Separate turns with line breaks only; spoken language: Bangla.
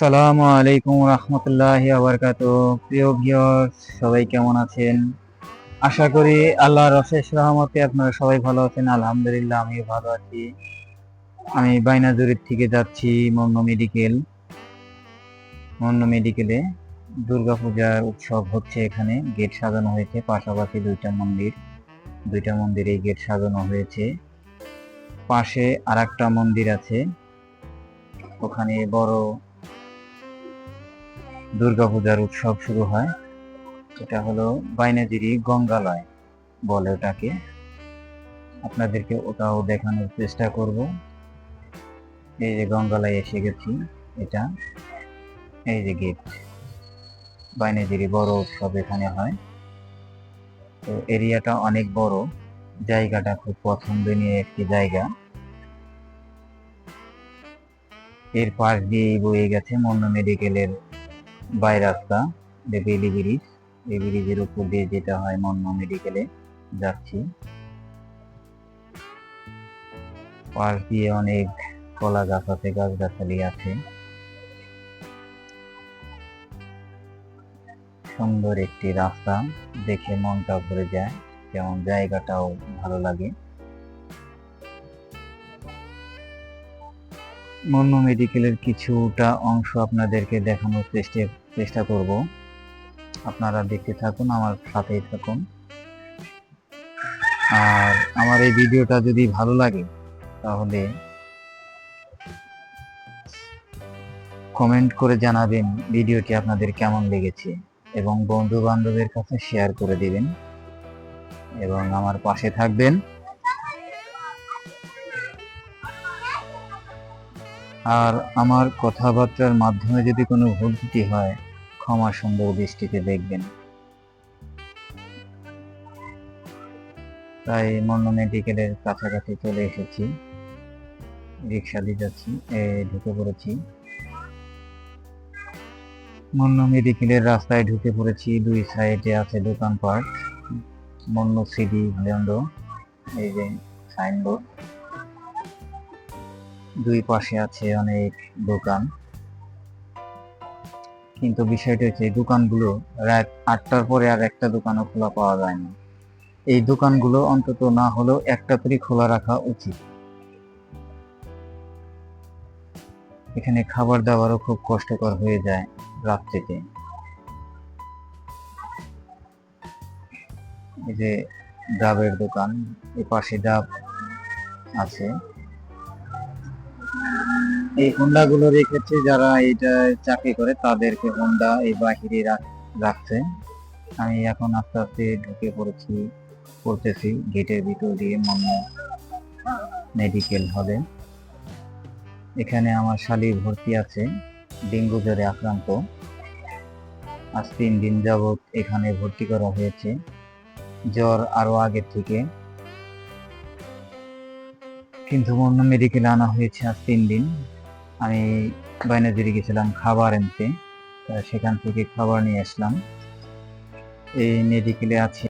আসসালামু আলাইকুম রহমতুল্লাহ আবরকাত প্রিয় ভিউয়ার্স সবাই কেমন আছেন? আশা করি আল্লাহর অশেষ রহমতে আপনারা সবাই ভালো আছেন। আলহামদুলিল্লাহ, আমিও ভালো আছি। আমি বাইনাজুরির থেকে যাচ্ছি মন্ন মেডিকেল। মন্ন মেডিকেলে দুর্গাপূজার উৎসব হচ্ছে এখানে। গেট সাজানো হয়েছে, পাশাপাশি দুইটা মন্দির। দুইটা মন্দিরে গেট সাজানো হয়েছে। পাশে আরেকটা মন্দির আছে। ওখানে বড় দুর্গাপূজার উৎসব শুরু হয়। এটা হলো বাইনাজিরি গঙ্গালয় বলে ওটাকে। আপনাদেরকে ওটাও দেখানোর চেষ্টা করব। এই যে গঙ্গালয় এসে গেছি, এটা এই যে গেট। বাইনাজিরি বড় উৎসব এখানে হয়। তো এরিয়াটা অনেক বড়। জায়গাটা খুব পছন্দনীয় একটি জায়গা। এর পাশ দিয়েই বয়ে গেছে মন্ন মেডিকেলের বাই রাস্তা বেলি ব্রিজ, এই ব্রিজের উপর দিয়ে যেতে হয় মন্ন মেডিকেলে যাচ্ছি। পাশ দিয়ে অনেক কলা গাছ আছে, গাছগাছালি আছে। সুন্দর একটি রাস্তা, দেখে মনটা ভরে যায় যেমন জায়গাটাও ভালো লাগে। মন্য মেডিকেলের কিছুটা অংশ আপনাদেরকে দেখানোর চেষ্টা চেষ্টা করব। আপনারা দেখতে থাকুন, আমার সাথেই থাকুন। আর আমার এই ভিডিওটা যদি ভালো লাগে, তাহলে কমেন্ট করে জানাবেন ভিডিওটি আপনাদের কেমন লেগেছে, এবং বন্ধু বান্ধবের কাছে শেয়ার করে দিবেন, এবং আমার পাশে থাকবেন। আর আমার কথাবার্তার মাধ্যমে যদি কোনো ভুল ত্রুটি হয়, ক্ষমা সুন্দর দৃষ্টিতে দেখবেন। তাই মন্ন মেডিকেলের কাছাকাছি চলে এসেছি। রিক্সা দিয়ে যাচ্ছি ঢুকে পড়েছি। মন্ন মেডিকেলের রাস্তায় ঢুকে পড়েছি, দুই সাইডে আছে দোকানপাট। মন্ন সিডি ভেন্ড এই যে সাইনবোর্ড। দুই পাশে আছে অনেক দোকান। কিন্তু বিষয়টা হচ্ছে দোকানগুলো রাত আটটার পরে আর একটা দোকানও খোলা পাওয়া যায় না। এই দোকানগুলো অন্তত না হলেও একটা করে খোলা রাখা উচিত। এখানে খাবার দাবারও খুব কষ্টকর হয়ে যায় রাত্রিতে এই যে ডাবের দোকান এই পাশে ডাব আছে। এই হোন্ডা গুলো রেখেছে যারা এটা চাকরি করে, তাদেরকে হোন্ডা এই বাহিরে রাখছে। আমি এখন আস্তে আস্তে ঢুকে পড়েছি, পড়তেছি, গেটের ভিতর দিয়ে মনে মেডিকেল হবে এখানে আমার শালি ভর্তি আছে, ডেঙ্গু জ্বরে আক্রান্ত। আজ তিন দিন যাবৎ এখানে ভর্তি করা হয়েছে। জ্বর আরও আগের থেকে। কিন্তু অন্য মেডিকেলে আনা হয়েছে আজ তিন দিন। আমি বাইনাজুরি গেছিলাম খাবার আনতে সেখান থেকে খাবার নিয়ে আসলাম। এই মেডিকেলে আছে।